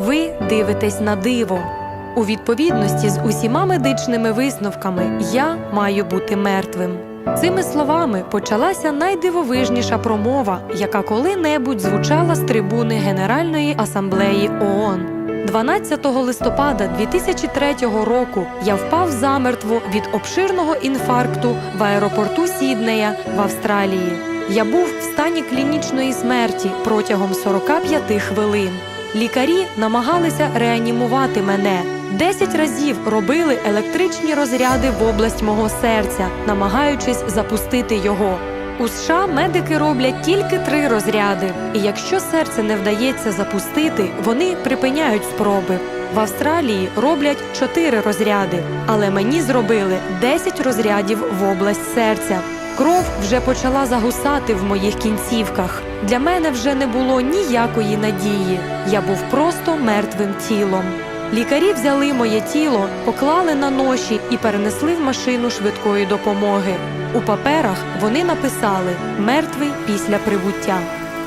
Ви дивитесь на диво. У відповідності з усіма медичними висновками я маю бути мертвим. Цими словами почалася найдивовижніша промова, яка коли-небудь звучала з трибуни Генеральної асамблеї ООН. 12 листопада 2003 року я впав замертво від обширного інфаркту в аеропорту Сіднея в Австралії. Я був в стані клінічної смерті протягом 45 хвилин. Лікарі намагалися реанімувати мене. Десять разів робили електричні розряди в область мого серця, намагаючись запустити його. У США медики роблять тільки три розряди, і якщо серце не вдається запустити, вони припиняють спроби. В Австралії роблять чотири розряди, але мені зробили 10 розрядів в область серця. Кров вже почала загусати в моїх кінцівках. Для мене вже не було ніякої надії. Я був просто мертвим тілом. Лікарі взяли моє тіло, поклали на ноші і перенесли в машину швидкої допомоги. У паперах вони написали мертвий після прибуття.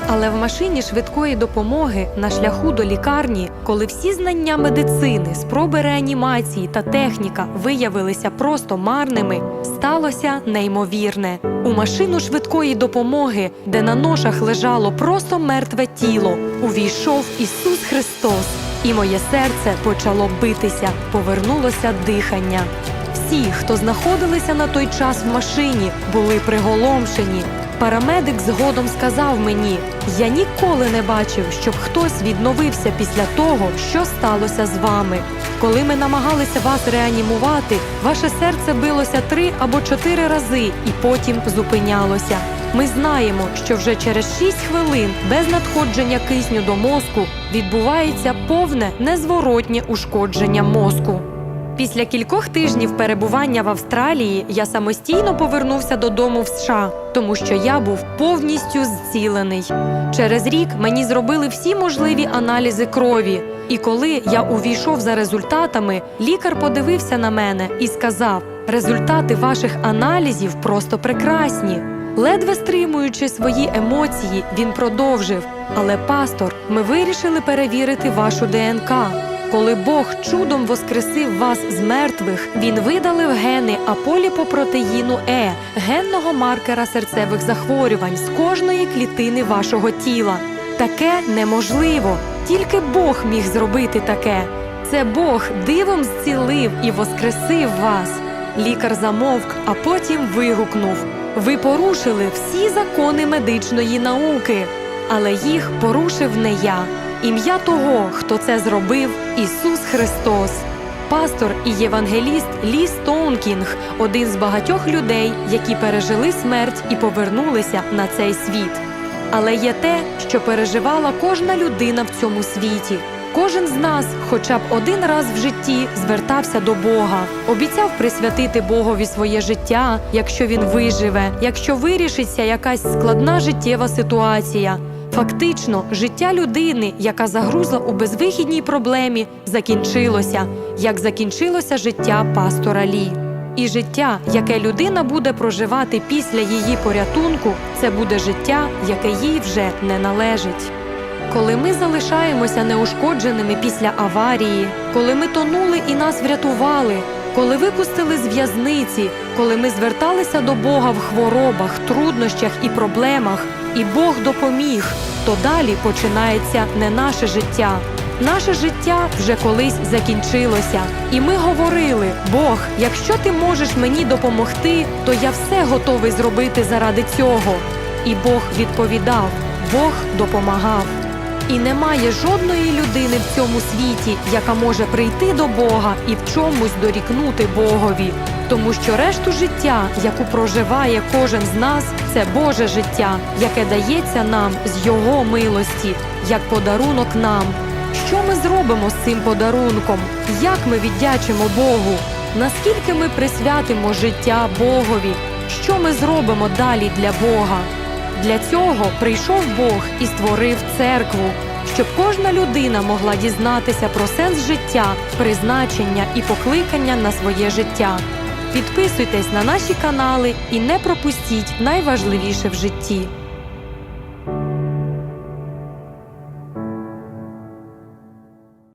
Але в машині швидкої допомоги на шляху до лікарні, коли всі знання медицини, спроби реанімації та техніка виявилися просто марними, сталося неймовірне. У машину швидкої допомоги, де на ношах лежало просто мертве тіло, увійшов Ісус Христос, і моє серце почало битися, повернулося дихання. Всі, хто знаходилися на той час в машині, були приголомшені. Парамедик згодом сказав мені: я ніколи не бачив, щоб хтось відновився після того, що сталося з вами. Коли ми намагалися вас реанімувати, ваше серце билося три або чотири рази і потім зупинялося. Ми знаємо, що вже через 6 хвилин без надходження кисню до мозку відбувається повне незворотнє ушкодження мозку. Після кількох тижнів перебування в Австралії я самостійно повернувся додому в США, тому що я був повністю зцілений. Через рік мені зробили всі можливі аналізи крові. І коли я увійшов за результатами, лікар подивився на мене і сказав: результати ваших аналізів просто прекрасні. Ледве стримуючи свої емоції, він продовжив. Але, пастор, ми вирішили перевірити вашу ДНК. Коли Бог чудом воскресив вас з мертвих, він видалив гени аполіпопротеїну Е, генного маркера серцевих захворювань з кожної клітини вашого тіла. Таке неможливо. Тільки Бог міг зробити таке. Це Бог дивом зцілив і воскресив вас. Лікар замовк, а потім вигукнув: Ви порушили всі закони медичної науки, але їх порушив не я. Ім'я того, хто це зробив, Ісус Христос. Пастор і євангеліст Лі Стоункінг один з багатьох людей, які пережили смерть і повернулися на цей світ. Але є те, що переживала кожна людина в цьому світі. Кожен з нас, хоча б один раз в житті, звертався до Бога, обіцяв присвятити Богові своє життя, якщо він виживе, якщо вирішиться якась складна життєва ситуація. Фактично, життя людини, яка загрузла у безвихідній проблемі, закінчилося, як закінчилося життя пастора Лі. І життя, яке людина буде проживати після її порятунку, це буде життя, яке їй вже не належить. Коли ми залишаємося неушкодженими після аварії, коли ми тонули і нас врятували, коли випустили з в'язниці, коли ми зверталися до Бога в хворобах, труднощах і проблемах, і Бог допоміг, то далі починається не наше життя. Наше життя вже колись закінчилося, і ми говорили: Бог, якщо ти можеш мені допомогти, то я все готовий зробити заради цього. І Бог відповідав: Бог допомагав. І немає жодної людини в цьому світі, яка може прийти до Бога і в чомусь дорікнути Богові. Тому що решту життя, яку проживає кожен з нас, це Боже життя, яке дається нам з Його милості, як подарунок нам. Що ми зробимо з цим подарунком? Як ми віддячимо Богу? Наскільки ми присвятимо життя Богові? Що ми зробимо далі для Бога? Для цього прийшов Бог і створив церкву, щоб кожна людина могла дізнатися про сенс життя, призначення і покликання на своє життя. Підписуйтесь на наші канали і не пропустіть найважливіше в житті.